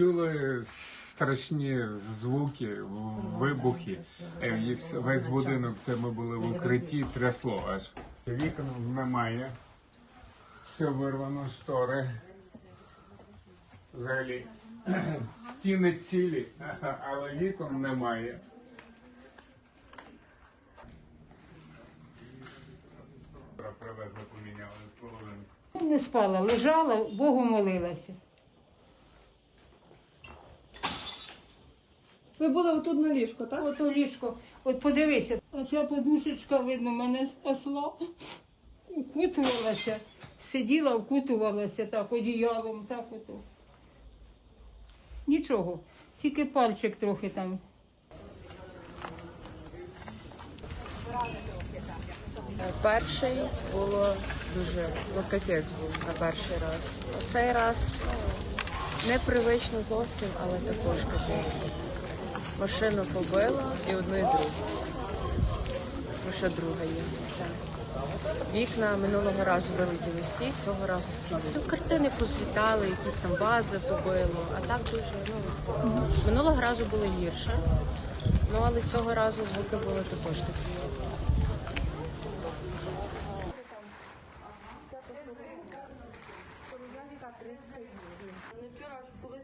Чули страшні звуки, вибухи. Е, І вс- весь будинок, де ми були в укритті, трясло аж. Вікон немає. Все вирвано, штори. Взагалі. Стіни цілі, але вікон немає. Привезли, поміняли половину. Не спала, лежала, Богу молилася. Ви були отут на ліжку, так? От у ліжко, от подивися, оця подушечка, видно, мене спасла. Укутувалася, сиділа, вкутувалася так одіялом, так ото. Нічого, тільки пальчик трохи там. Перший було дуже ну, капець був на перший раз. А цей раз ну, непривично зовсім, але також капець. Машину побила і одну і другу. Ще друга є. Вікна минулого разу вилетіли всі, цього разу цілі. Картини позлітали, якісь там бази побило, а так дуже ну, минулого разу було гірше, ну але цього разу звуки були також такі. Вчора коли